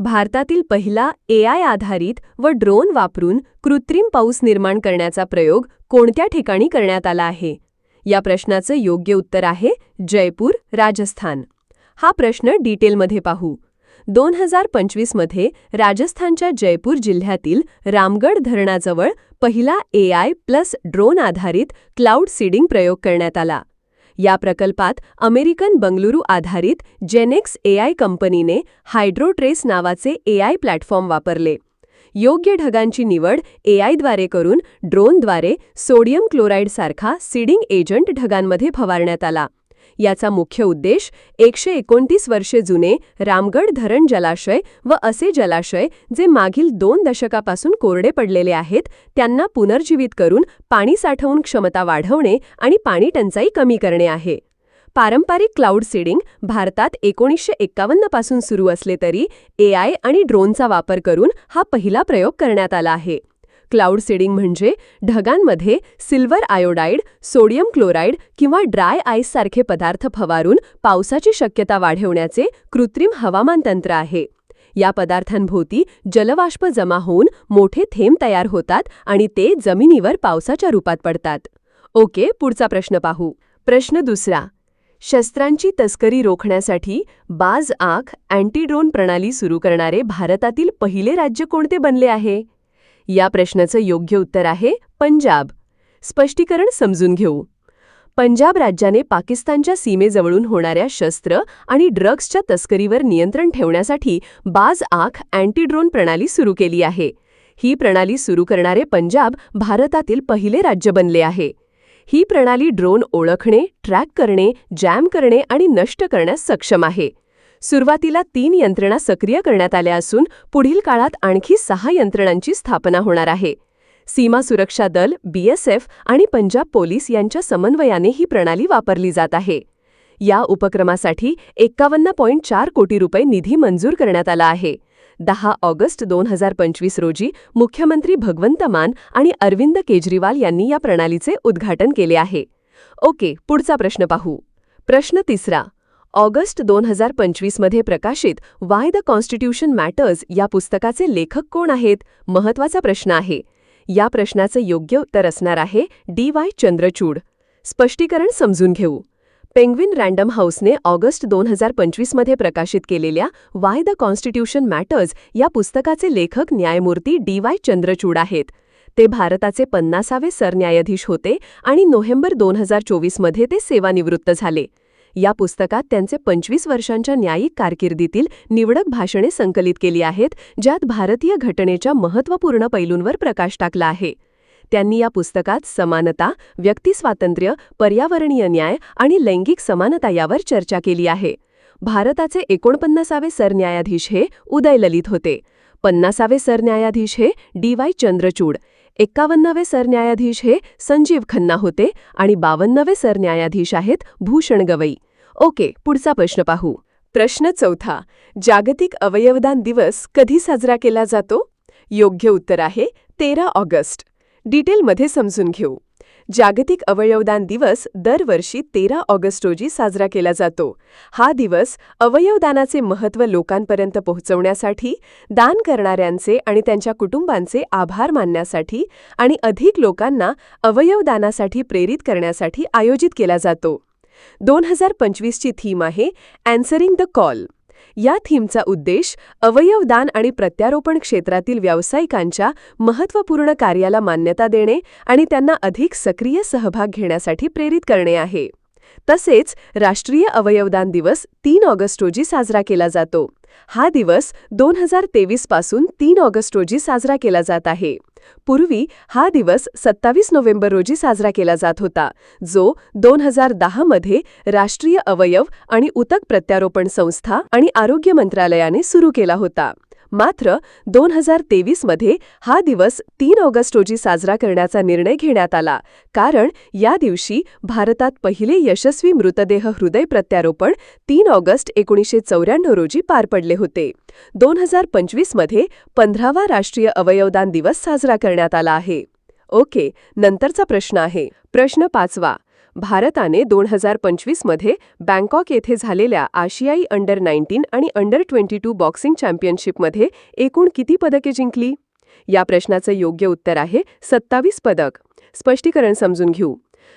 भारतातील पहिला एआय आधारित व ड्रोन वापरून कृत्रिम पाऊस निर्माण करण्याचा प्रयोग कोणत्या ठिकाणी करण्यात आला आहे? या प्रश्नाचं योग्य उत्तर आहे जयपूर राजस्थान. हा प्रश्न डिटेलमध्ये पाहू. दोन हजार पंचवीसमध्ये राजस्थानच्या जयपूर जिल्ह्यातील रामगड धरणाजवळ पहिला एआय प्लस ड्रोन आधारित क्लाउड सीडिंग प्रयोग करण्यात आला. या प्रकल्पात अमेरिकन बंगळुरू आधारित जेनेक्स एआय कंपनीने हायड्रोट्रेस नावाचे एआय प्लॅटफॉर्म वापरले. योग्य ढगांची निवड एआयद्वारे करून ड्रोनद्वारे सोडियम क्लोराईडसारखा सीडिंग एजंट ढगांमध्ये फवारण्यात आला. याचा मुख्य उद्देश एकशे एकोणतीस वर्षे जुने रामगड धरण जलाशय व असे जलाशय जे मागील दोन दशकापासून कोरडे पडलेले आहेत त्यांना पुनर्जीवित करून पाणी साठवून क्षमता वाढवणे आणि पाणी टंचाई कमी करणे आहे. पारंपरिक क्लाउड सीडिंग भारतात एकोणीसशे एक्कावन्नपासून सुरू असले तरी एआय आणि ड्रोनचा वापर करून हा पहिला प्रयोग करण्यात आला आहे. क्लाउड सीडिंग म्हणजे ढगांमध्ये सिल्वर आयोडाईड सोडियम क्लोराईड किंवा ड्राय आईससारखे पदार्थ फवारून पावसाची शक्यता वाढवण्याचे कृत्रिम हवामान तंत्र आहे. या पदार्थांभोवती जलवाष्प जमा होऊन मोठे थेंब तयार होतात आणि ते जमिनीवर पावसाच्या रूपात पडतात. ओके पुढचा प्रश्न पाहू. प्रश्न दुसरा. शस्त्रांची तस्करी रोखण्यासाठी बाज आख अँटीड्रोन प्रणाली सुरू करणारे भारतातील पहिले राज्य कोणते बनले आहे? या प्रश्नाचं योग्य उत्तर आहे पंजाब. स्पष्टीकरण समजून घेऊ. पंजाब राज्याने पाकिस्तानच्या सीमेजवळून होणाऱ्या शस्त्र आणि ड्रग्सच्या तस्करीवर नियंत्रण ठेवण्यासाठी बाज आख अँटीड्रोन प्रणाली सुरू केली आहे. ही प्रणाली सुरू करणारे पंजाब भारतातील पहिले राज्य बनले आहे. ही प्रणाली ड्रोन ओळखणे ट्रॅक करणे जॅम करणे आणि नष्ट करण्यास सक्षम आहे. सुरुवातीला तीन यंत्रणा सक्रिय करण्यात आल्या असून पुढील काळात आणखी सहा यंत्रणांची स्थापना होणार आहे. सीमा सुरक्षा दल बीएसएफ आणि पंजाब पोलीस यांच्या समन्वयाने ही प्रणाली वापरली जात आहे. या उपक्रमासाठी एक्कावन्न पॉईंट चार कोटी रुपये निधी मंजूर करण्यात आला आहे. दहा ऑगस्ट दोन हजार पंचवीस रोजी मुख्यमंत्री भगवंत मान आणि अरविंद केजरीवाल यांनी या प्रणालीचे उद्घाटन केले आहे. ओके पुढचा प्रश्न पाहू. प्रश्न तिसरा. ऑगस्ट दोन हजार पंचवीसमध्ये प्रकाशित वाय द कॉन्स्टिट्यूशन मॅटर्स या पुस्तकाचे लेखक कोण आहेत? महत्त्वाचा प्रश्न आहे. या प्रश्नाचं योग्य उत्तर असणार आहे डी वाय चंद्रचूड. स्पष्टीकरण समजून घेऊ. पेंग्विन रँडम हाऊसने ऑगस्ट दोन हजार पंचवीसमध्ये प्रकाशित केलेल्या वाय द कॉन्स्टिट्यूशन मॅटर्स या पुस्तकाचे लेखक न्यायमूर्ती डी वाय चंद्रचूड आहेत. ते भारताचे पन्नासावे सरन्यायाधीश होते आणि नोव्हेंबर दोन हजार चोवीसमध्ये ते सेवानिवृत्त झाले. या पुस्तकात त्यांचे पंचवीस वर्षांच्या न्यायिक कारकिर्दीतील निवडक भाषणे संकलित केली आहेत ज्यात भारतीय घटनेच्या महत्त्वपूर्ण पैलूंवर प्रकाश टाकला आहे. त्यांनी या पुस्तकात समानता व्यक्तिस्वातंत्र्य पर्यावरणीय न्याय आणि लैंगिक समानता यावर चर्चा केली आहे. भारताचे एकोणपन्नासावे सरन्यायाधीश हे उदय ललित होते. पन्नासावे सरन्यायाधीश हे डी वाय चंद्रचूड. एक्कावन्नावे सरन्यायाधीश हे संजीव खन्ना होते आणि बावन्नावे सरन्यायाधीश आहेत भूषण गवई. ओके पुढचा प्रश्न पाहू. प्रश्न चौथा. जागतिक अवयवदान दिवस कधी साजरा केला जातो? योग्य उत्तर आहे तेरा ऑगस्ट. डिटेलमध्ये समजून घेऊ. जागतिक अवयवदान दिवस दरवर्षी तेरा ऑगस्ट रोजी साजरा केला जातो. हा दिवस अवयवदानाचे महत्त्व लोकांपर्यंत पोहोचवण्यासाठी दान करणाऱ्यांचे आणि त्यांच्या कुटुंबांचे आभार मानण्यासाठी आणि अधिक लोकांना अवयवदानासाठी प्रेरित करण्यासाठी आयोजित केला जातो. दोन हजार पंचवीसची थीम आहे अँसरिंग द कॉल या थीमचा उद्देश अवयवदान आणि प्रत्यारोपण क्षेत्रातील व्यावसायिकांच्या महत्त्वपूर्ण कार्याला मान्यता देणे आणि त्यांना अधिक सक्रिय सहभाग घेण्यासाठी प्रेरित करणे आहे. तसेच राष्ट्रीय अवयवदान दिवस तीन ऑगस्ट रोजी साजरा केला जातो. हा दिवस दोन हजार तेवीसपासून तीन ऑगस्ट रोजी साजरा केला जात आहे. पूर्वी हा दिवस सत्तावीस नोव्हेंबर रोजी साजरा केला जात होता जो दोन हजार दहामध्ये राष्ट्रीय अवयव आणि उतक प्रत्यारोपण संस्था आणि आरोग्य मंत्रालयाने सुरू केला होता. मात्र दोन हजार तेवीसमध्ये हा दिवस तीन ऑगस्ट रोजी साजरा करण्याचा निर्णय घेण्यात आला. कारण या दिवशी भारतात पहिले यशस्वी मृतदेह हृदय प्रत्यारोपण तीन ऑगस्ट एकोणीसशे चौऱ्याण्णव रोजी पार पडले होते. दोन हजार पंचवीसमध्ये पंधरावा राष्ट्रीय अवयवदान दिवस साजरा करण्यात आला आहे. ओके नंतरचा प्रश्न आहे. प्रश्न पाचवा. भारताने दोन हजार पंचवीसमध्ये बँकॉक येथे झालेल्या आशियाई अंडर नाईन्टीन आणि अंडर ट्वेंटी टू बॉक्सिंग चॅम्पियनशिपमध्ये एकूण किती पदके जिंकली? या प्रश्नाचं योग्य उत्तर आहे सत्तावीस पदक. स्पष्टीकरण समजून घेऊ.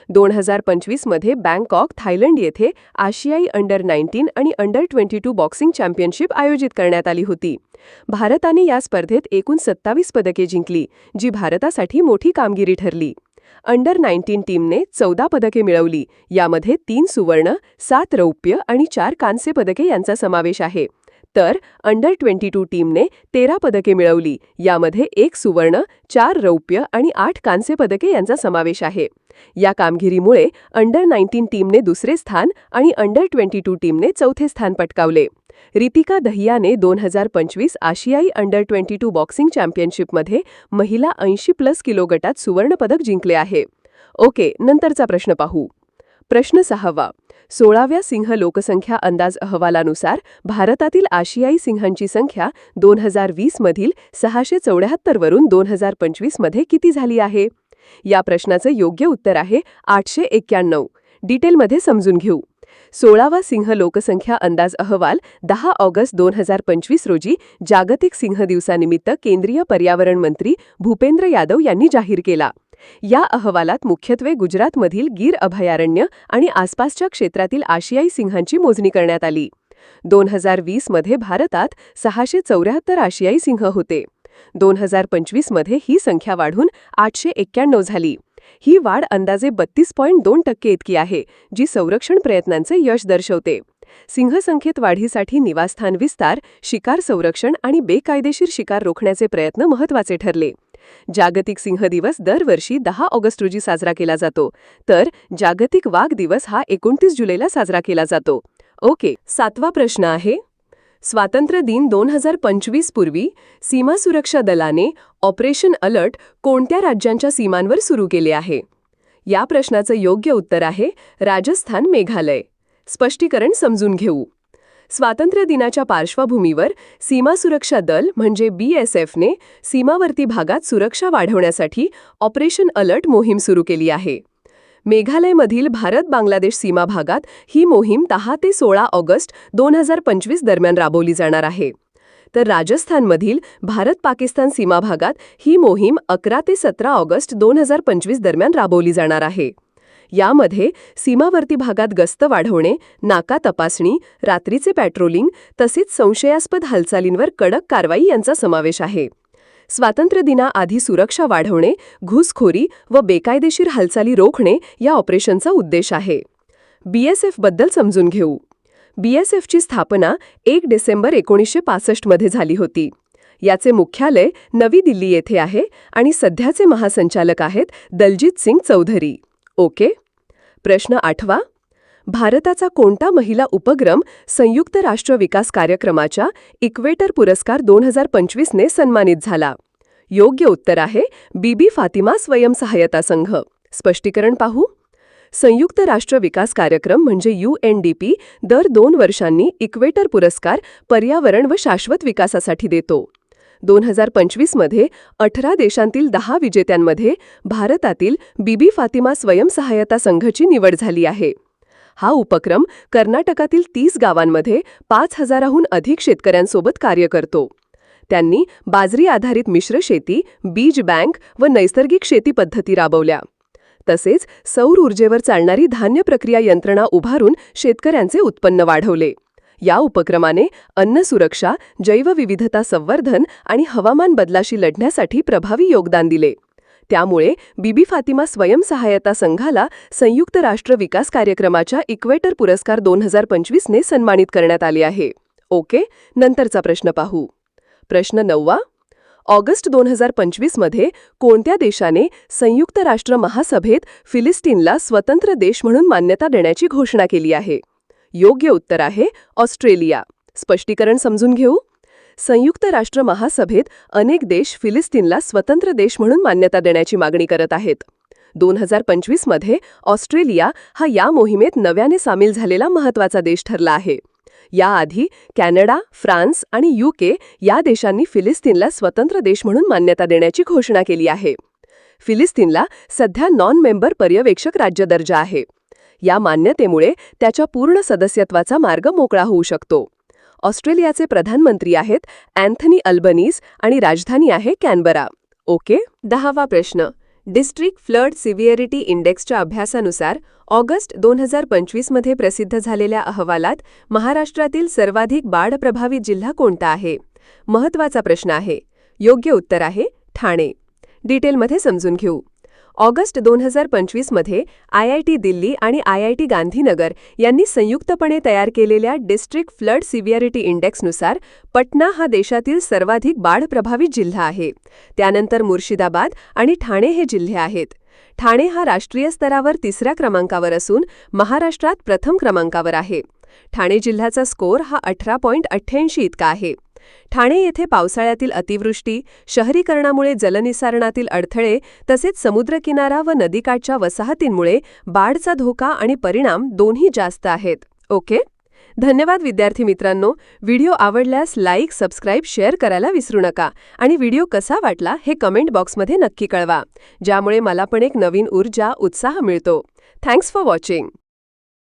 दोन हजार पंचवीसमध्ये बँकॉक थायलंड येथे आशियाई अंडर नाईन्टीन आणि under twenty two boxing championship आयोजित करण्यात आली होती. भारताने या स्पर्धेत एकूण सत्तावीस पदके जिंकली जी भारतासाठी मोठी कामगिरी ठरली. अंडर नाईन्टीन टीमने चौदा पदके मिळवली. यामध्ये तीन सुवर्ण सात रौप्य आणि चार कांस्य पदके यांचा समावेश आहे. तर अंडर ट्वेंटी टू टीमने तेरा पदके मिळवली. यामध्ये एक सुवर्ण चार रौप्य आणि आठ कांस्य पदके यांचा समावेश आहे. या कामगिरीमुळे अंडर नाईन्टीन टीमने दुसरे स्थान आणि अंडर ट्वेंटी टू टीमने चौथे स्थान पटकावले. रितिका दहियाने दोन हजार पंचवीस आशियाई अंडर ट्वेंटी टू बॉक्सिंग चॅम्पियनशिपमध्ये महिला ऐंशी प्लस किलो गटात सुवर्णपदक जिंकले आहे. ओके नंतरचा प्रश्न पाहू. प्रश्न सहावा. सोळाव्या सिंह लोकसंख्या अंदाज अहवालानुसार भारतातील आशियाई सिंहांची संख्या दोन हजार वीसमधील सहाशे चौऱ्याहत्तरवरून दोन हजार पंचवीसमध्ये किती झाली आहे? या प्रश्नाचं योग्य उत्तर आहे आठशे एक्क्याण्णव. डिटेलमध्ये समजून घेऊ. सोळावा सिंह लोकसंख्या अंदाज अहवाल दहा ऑगस्ट दोन हजार पंचवीस रोजी जागतिक सिंह दिवसानिमित्त केंद्रीय पर्यावरण मंत्री भूपेंद्र यादव यांनी जाहीर केला. या अहवालात मुख्यत्वे गुजरातमधील गीर अभयारण्य आणि आसपासच्या क्षेत्रातील आशियाई सिंहांची मोजणी करण्यात आली. दोन हजार वीसमध्ये भारतात सहाशे चौऱ्याहत्तर आशियाई सिंह होते. दोन हजार पंचवीसमध्ये ही संख्या वाढून आठशे एक्क्याण्णव झाली. ही वाढ अंदाजे बत्तीस पॉईंट दोन टक्के इतकी आहे जी संरक्षण प्रयत्नांचे यश दर्शवते. सिंहसंख्येत वाढीसाठी निवासस्थान विस्तार शिकार संरक्षण आणि बेकायदेशीर शिकार रोखण्याचे प्रयत्न महत्त्वाचे ठरले. जागतिक सिंह दिवस दरवर्षी दहा ऑगस्ट रोजी साजरा केला जातो तर जागतिक वाघ दिवस हा एकोणतीस जुलैला साजरा केला जातो. ओके सातवा प्रश्न आहे. स्वातंत्र्य दिन दोन हजार पंचवीस पूर्वी सीमा सुरक्षा दलाने ऑपरेशन अलर्ट कोणत्या राज्यांच्या सीमांवर सुरू केले आहे? या प्रश्नाचं योग्य उत्तर आहे राजस्थान मेघालय. स्पष्टीकरण समजून घेऊ. स्वातंत्र्य दिनाच्या पार्श्वभूमीवर सीमा सुरक्षा दल म्हणजे बीएसएफने सीमावर्ती भागात सुरक्षा वाढवण्यासाठी ऑपरेशन अलर्ट मोहीम सुरू केली आहे. मेघालयमधील भारत बांगलादेश सीमा भागात ही मोहीम दहा ते सोळा ऑगस्ट दोन हजार पंचवीस दरम्यान राबवली जाणार आहे. तर राजस्थानमधील भारत पाकिस्तान सीमा भागात ही मोहीम अकरा ते सतरा ऑगस्ट दोन हजार पंचवीस दरम्यान राबवली जाणार आहे. यामध्ये सीमावर्ती भागात गस्त वाढवणे नाका तपासणी रात्रीचे पॅट्रोलिंग तसेच संशयास्पद हालचालींवर कडक कारवाई यांचा समावेश आहे. स्वातंत्र्यदिनाआधी सुरक्षा वाढवणे घुसखोरी व बेकायदेशीर हालचाली रोखणे या ऑपरेशनचा उद्देश आहे. बीएसएफबद्दल समजून घेऊ. बीएसएफची स्थापना एक डिसेंबर एकोणीसशे पासष्टमध्ये झाली होती. याचे मुख्यालय नवी दिल्ली येथे आहे आणि सध्याचे महासंचालक आहेत दलजीत सिंग चौधरी. ओके? प्रश्न आठवा. भारताचा कोणता महिला उपक्रम संयुक्त राष्ट्र विकास कार्यक्रमाच्या इक्वेटर पुरस्कार दोन हजार पंचवीसने सन्मानित झाला? योग्य उत्तर आहे बीबी फातिमा स्वयंसहायता संघ. स्पष्टीकरण पाहू. संयुक्त राष्ट्र विकास कार्यक्रम म्हणजे यूएनडीपी दर दोन वर्षांनी इक्वेटर पुरस्कार पर्यावरण व शाश्वत विकासासाठी देतो. दोन हजार पंचवीसमध्ये अठरा देशांतील दहा विजेत्यांमध्ये भारतातील बीबी फातिमा स्वयंसहायता संघाची निवड झाली आहे. हा उपक्रम कर्नाटकातील तीस गावांमध्ये पाच हजाराहून अधिक शेतकऱ्यांसोबत कार्य करतो. त्यांनी बाजरी आधारित मिश्र शेती बीज बँक व नैसर्गिक शेती पद्धती राबवल्या. तसेच सौर ऊर्जेवर चालणारी धान्य प्रक्रिया यंत्रणा उभारून शेतकऱ्यांचे उत्पन्न वाढवले. या उपक्रमाने अन्न सुरक्षा जैवविविधता संवर्धन आणि हवामान बदलाशी लढण्यासाठी प्रभावी योगदान दिले. त्यामुळे बीबी फातिमा स्वयंसहायता संघाला संयुक्त राष्ट्र विकास कार्यक्रमाच्या इक्वेटर पुरस्कार दोन हजार पंचवीसने सन्मानित करण्यात आले आहे. ओके नंतरचा प्रश्न पाहू. प्रश्न नववा. ऑगस्ट दोन हजार पंचवीसमध्ये कोणत्या देशाने संयुक्त राष्ट्र महासभेत फिलिस्तीनला स्वतंत्र देश म्हणून मान्यता देण्याची घोषणा केली आहे? योग्य उत्तर आहे ऑस्ट्रेलिया. स्पष्टीकरण समजून घेऊ. संयुक्त राष्ट्र महासभेत अनेक देश फिलिस्तीनला स्वतंत्र देश म्हणून मान्यता देण्याची मागणी करत आहेत. दोन हजार पंचवीसमध्ये ऑस्ट्रेलिया हा या मोहिमेत नव्याने सामील झालेला महत्त्वाचा देश ठरला आहे. याआधी कॅनडा फ्रान्स आणि युके या देशांनी फिलिस्तीनला स्वतंत्र देश म्हणून मान्यता देण्याची घोषणा केली आहे. फिलिस्तीनला सध्या नॉन मेंबर पर्यवेक्षक राज्य दर्जा आहे. या मान्यतेमुळे त्याच्या पूर्ण सदस्यत्वाचा मार्ग मोकळा होऊ शकतो. ऑस्ट्रेलियाचे प्रधानमंत्री आहेत अँथनी अल्बनीज आणि राजधानी आहे कॅनबरा. ओके? दहावा प्रश्न. डिस्ट्रिक्ट फ्लड सिव्हिएरिटी इंडेक्सच्या अभ्यासानुसार ऑगस्ट दोन हजार पंचवीसमध्ये प्रसिद्ध झालेल्या अहवालात महाराष्ट्रातील सर्वाधिक बाढ प्रभावित जिल्हा कोणता आहे? महत्त्वाचा प्रश्न आहे. योग्य उत्तर आहे ठाणे. डिटेलमध्ये समजून घेऊ. ऑगस्ट दोन हजार पंचवीसमध्ये आय आय टी दिल्ली आणि आय आय टी गांधीनगर यांनी संयुक्तपणे तयार केलेल्या डिस्ट्रिक्ट फ्लड सिव्हिअरिटी इंडेक्सनुसार पटना हा देशातील सर्वाधिक बाढ प्रभावित जिल्हा आहे. त्यानंतर मुर्शिदाबाद आणि ठाणे हे जिल्हे आहेत. ठाणे हा राष्ट्रीय स्तरावर तिसऱ्या क्रमांकावर असून महाराष्ट्रात प्रथम क्रमांकावर आहे. ठाणे जिल्ह्याचा स्कोअर हा अठरा पॉईंट अठ्ठ्याऐंशी इतका आहे. ठाणे येथे पावसाळ्यातील अतिवृष्टी शहरीकरणामुळे जलनिसारणातील अडथळे तसेच समुद्रकिनारा व नदीकाठच्या वसाहतींमुळे बाढचा धोका आणि परिणाम दोन्ही जास्त आहेत. ओके? धन्यवाद विद्यार्थी मित्रांनो. व्हिडिओ आवडल्यास लाईक सबस्क्राईब शेअर करायला विसरू नका आणि व्हिडिओ कसा वाटला हे कमेंट बॉक्समध्ये नक्की कळवा. ज्यामुळे मला पण एक नवीन ऊर्जा उत्साह मिळतो. Thanks for watching.